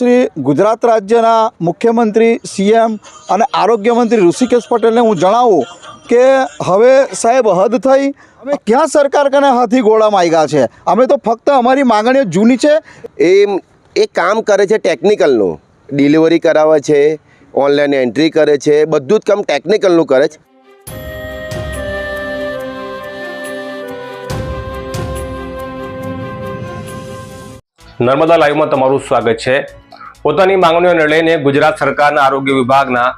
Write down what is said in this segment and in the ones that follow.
શ્રી ગુજરાત રાજ્યના મુખ્યમંત્રી સીએમ અને આરોગ્ય મંત્રી ઋષિકેશ પટેલને હું જણાવું કે હવે સાહેબ હદ થઈ. અમે ક્યાં સરકાર કને હાથી ગોળા માગ્યા છે? અમે તો ફક્ત અમારી માગણીઓ જૂની છે. એ એ કામ કરે છે ટેકનિકલનું. ડિલિવરી કરાવે છે ઓનલાઈન એન્ટ્રી કરે છે બધું જ કામ ટેકનિકલનું કરે છે. નર્મદા લાઈવમાં તમારું સ્વાગત છે. પોતાની માંગણીઓને લઈને ગુજરાત સરકારના આરોગ્ય વિભાગના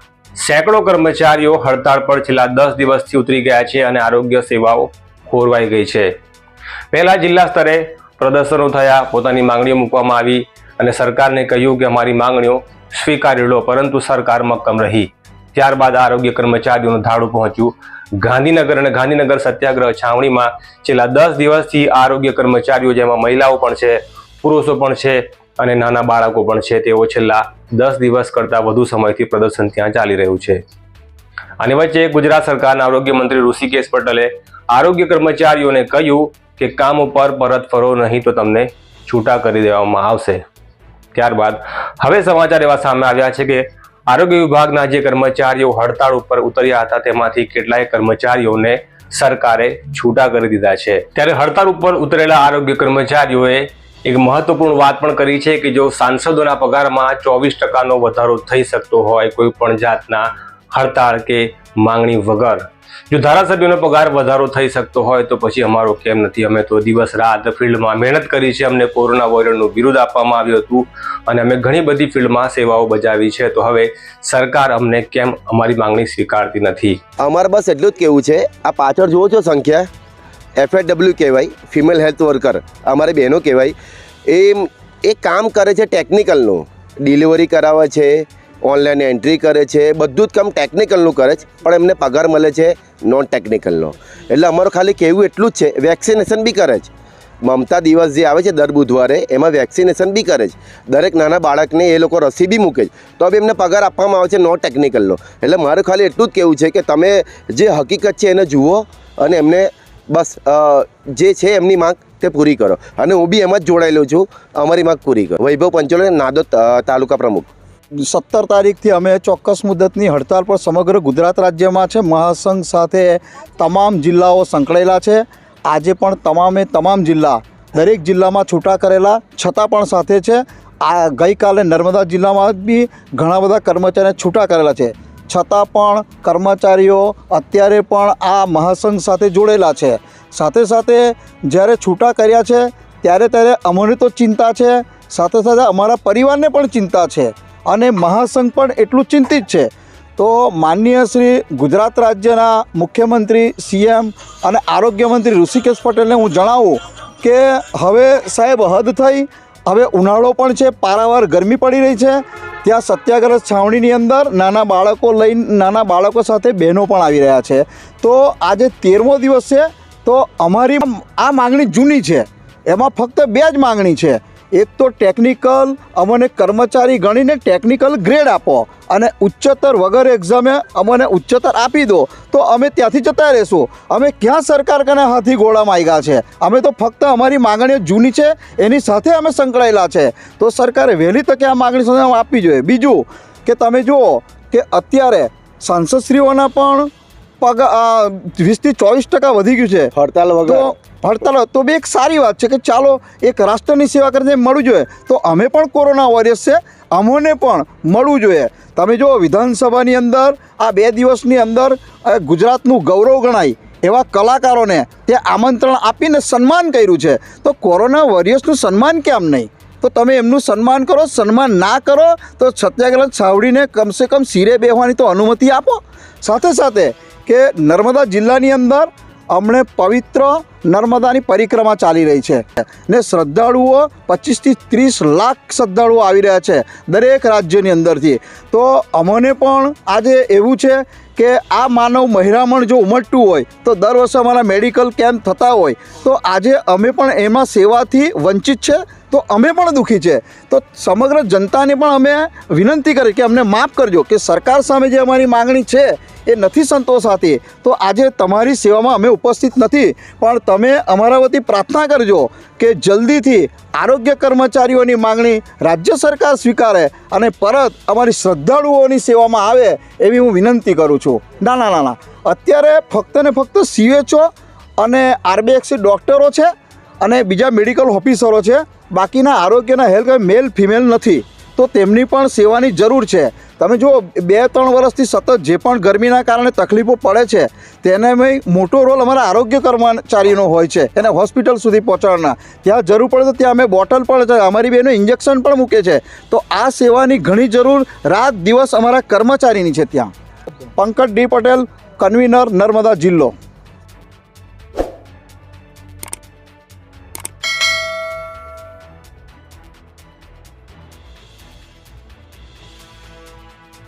સેંકડો કર્મચારીઓ હડતાળ પર છેલ્લા દસ દિવસથી ઉતરી ગયા છે અને આરોગ્ય સેવાઓ ખોરવાઈ ગઈ છે. પહેલા જિલ્લા સ્તરે પ્રદર્શનો થયા, પોતાની માંગણીઓ મૂકવામાં આવી અને સરકારને કહ્યું કે અમારી માંગણીઓ સ્વીકારી લો, પરંતુ સરકાર મક્કમ રહી. ત્યારબાદ આરોગ્ય કર્મચારીઓનું ધાડું પહોંચ્યું. ગાંધીનગર અને ગાંધીનગર સત્યાગ્રહ છાવણીમાં છેલ્લા દસ દિવસથી આરોગ્ય કર્મચારીઓ જેમાં મહિલાઓ પણ છે, પુરુષો પણ છે અને નાના બાળકો પણ છે તેઓ છેલ્લા દસ દિવસ કરતાં વધુ સમયથી પ્રદર્શન ત્યાં ચાલી રહ્યું છે. અને વચ્ચે ગુજરાત સરકારના આરોગ્ય મંત્રી ઋષિકેશ પટેલે આરોગ્ય કર્મચારીઓને કહ્યું કે કામ ઉપર પરત ફરો નહીં તો તમને છૂટા કરી દેવામાં આવશે. ત્યારબાદ હવે સમાચાર એવા સામે આવ્યા છે કે આરોગ્ય વિભાગના જે કર્મચારીઓ હડતાળ ઉપર ઉતર્યા હતા તેમાંથી કેટલાય કર્મચારીઓને સરકારે છૂટા કરી દીધા છે. ત્યારે હડતાળ ઉપર ઉતરેલા આરોગ્ય કર્મચારીઓએ એક મહત્વપૂર્ણ વાત પણ કરી છે કે જો સાંસદોના પગારમાં ચોવીસ ટકાનો વધારો થઈ શકતો હોય કોઈ પણ જાતના હડતાળ કે માંગણી વગર. જો ધારાસભ્યોનો પગાર વધારો થઈ શકતો હોય તો પછી અમારો કેમ નથી? અમે તો દિવસ રાત ફિલ્ડમાં મહેનત કરી છે, અમને કોરોના વોરિયરનું બિરુદ આપવામાં આવ્યું હતું અને અમે ઘણી બધી ફિલ્ડમાં સેવાઓ બજાવી છે. તો હવે સરકાર અમને કેમ અમારી માંગણી સ્વીકારતી નથી? અમારે બસ એટલું જ કેવું છે, આ પાછળ જુઓ છો સંખ્યા. એફએડબલ્યુ કહેવાય ફિમેલ હેલ્થ વર્કર અમારી બહેનો કહેવાય એ એ કામ કરે છે ટેકનિકલનું ડિલિવરી કરાવે છે ઓનલાઈન એન્ટ્રી કરે છે, બધું જ કામ ટેકનિકલનું કરે છે, પણ એમને પગાર મળે છે નોન ટેકનિકલનો એટલે અમારું ખાલી કહેવું એટલું જ છે વેક્સિનેશન બી કરે છે. મમતા દિવસ જે આવે છે દર બુધવારે, એમાં વેક્સિનેશન બી કરે છે. દરેક નાના બાળકને એ લોકો રસી બી મૂકે છે. તો બી એમને પગાર આપવામાં આવે છે નોન ટેકનિકલનો એટલે મારું ખાલી એટલું જ કહેવું છે કે તમે જે હકીકત છે એને જુઓ અને એમને બસ જે છે એમની માંગ તે પૂરી કરો. અને હું બી એમ જ જોડાયેલો છું, અમારી માંગ પૂરી કરો. વૈભવ પંચોલે નાદોદ તાલુકા પ્રમુખ. સત્તર તારીખથી અમે ચોક્કસ મુદતની હડતાલ પર સમગ્ર ગુજરાત રાજ્યમાં છે. મહાસંઘ સાથે તમામ જિલ્લાઓ સંકળાયેલા છે. આજે પણ તમામે તમામ જિલ્લા, દરેક જિલ્લામાં છૂટા કરેલા, છતાં પણ સાથે છે. આ ગઈકાલે નર્મદા જિલ્લામાં બી ઘણા બધા કર્મચારીને છૂટા કરેલા છે. છતાં પણ કર્મચારીઓ અત્યારે પણ આ મહાસંઘ સાથે જોડેલા છે. સાથે સાથે જ્યારે છૂટા કર્યા છે, ત્યારે ત્યારે અમને તો ચિંતા છે. સાથે સાથે અમારા પરિવારને પણ ચિંતા છે. અને મહાસંઘ પણ એટલું ચિંતિત છે. તો માનનીય શ્રી ગુજરાત રાજ્યના મુખ્યમંત્રી, સીએમ અને આરોગ્ય મંત્રી ઋષિકેશ પટેલને હું જણાવું કે હવે સાહેબ હદ થઈ. હવે ઉનાળો પણ છે, પારાવાર ગરમી પડી રહી છે. ત્યાં સત્યાગ્રહ છાવણીની અંદર નાના બાળકો લઈને નાના બાળકો સાથે બહેનો પણ આવી રહ્યા છે. તો આજે તેરમો દિવસ છે, તો અમારી આ માંગણી જૂની છે. એમાં ફક્ત બે જ માંગણી છે. એક તો ટેકનિકલ અમને કર્મચારી ગણીને ટેકનિકલ ગ્રેડ આપો અને ઉચ્ચતર વગર એક્ઝામે અમને ઉચ્ચતર આપી દો. તો અમે ત્યાંથી જતા રહેશું. અમે ક્યાં સરકાર કને હાથી ગોળામાં આવ્યા છે? અમે તો ફક્ત અમારી માગણીઓ જૂની છે, એની સાથે અમે સંકળાયેલા છે. તો સરકારે વહેલી તકે આ માંગણી સાથે આપવી જોઈએ. બીજું કે તમે જુઓ કે અત્યારે સાંસદશ્રીઓના પણ પગ આ વીસથી ચોવીસ ટકા વધી ગયું છે. હડતાલ વગર. હડતાલ તો બી એક સારી વાત છે કે ચાલો એક રાષ્ટ્રની સેવા કરીને મળવું જોઈએ. તો અમે પણ કોરોના વોરિયર્સ છે અમોને પણ મળવું જોઈએ. તમે જો વિધાનસભાની અંદર આ બે દિવસની અંદર ગુજરાતનું ગૌરવ ગણાય એવા કલાકારોને તે આમંત્રણ આપીને સન્માન કર્યું છે તો કોરોના વોરિયર્સનું સન્માન કેમ નહીં? તો તમે એમનું સન્માન કરો સન્માન ના કરો તો સત્યાગ્રહ છાવડીને કમસે કમ સિરે બેહવાની તો અનુમતિ આપો. સાથે સાથે કે નર્મદા જિલ્લાની અંદર હમણે પવિત્ર નર્મદાની પરિક્રમા ચાલી રહી છે ને શ્રદ્ધાળુઓ પચીસથી ત્રીસ લાખ શ્રદ્ધાળુઓ આવી રહ્યા છે દરેક રાજ્યની અંદરથી. તો અમને પણ આજે એવું છે કે આ માનવ મહિરામણ જો ઉમટતું હોય, તો દર વર્ષે અમારા મેડિકલ કેમ્પ થતા હોય, તો આજે અમે પણ એમાં સેવાથી વંચિત છે, તો અમે પણ દુઃખી છે. તો સમગ્ર જનતાને પણ અમે વિનંતી કરી કે અમને માફ કરજો કે સરકાર સામે જે અમારી માંગણી છે એ નથી સંતોષાતી તો આજે તમારી સેવામાં અમે ઉપસ્થિત નથી, પણ તમે અમારા વતી પ્રાર્થના કરજો કે જલ્દીથી આરોગ્ય કર્મચારીઓની માંગણી રાજ્ય સરકાર સ્વીકારે અને પરત અમારી શ્રદ્ધાળુઓની સેવામાં આવે એવી હું વિનંતી કરું છું. ના ના ના ના. અત્યારે ફક્ત ને ફક્ત સીએચઓ અને આરબીએક્સી ડૉક્ટરો છે અને બીજા મેડિકલ ઓફિસરો છે. બાકીના આરોગ્યના હેલ્થ મેલ ફિમેલ નથી. તો તેમની પણ સેવાની જરૂર છે. તમે જુઓ બે ત્રણ વર્ષથી સતત જે પણ ગરમીના કારણે તકલીફો પડે છે, તેને મોટો રોલ અમારા આરોગ્ય કર્મચારીનો હોય છે, એને હોસ્પિટલ સુધી પહોંચાડવાના ત્યાં જરૂર પડે તો ત્યાં અમે બોટલ પણ અમારી બેનો ઇન્જેક્શન પણ મૂકે છે. તો આ સેવાની ઘણી જરૂર રાત દિવસ અમારા કર્મચારીની છે ત્યાં. પંકજ ડી પટેલ, કન્વીનર, નર્મદા જિલ્લો.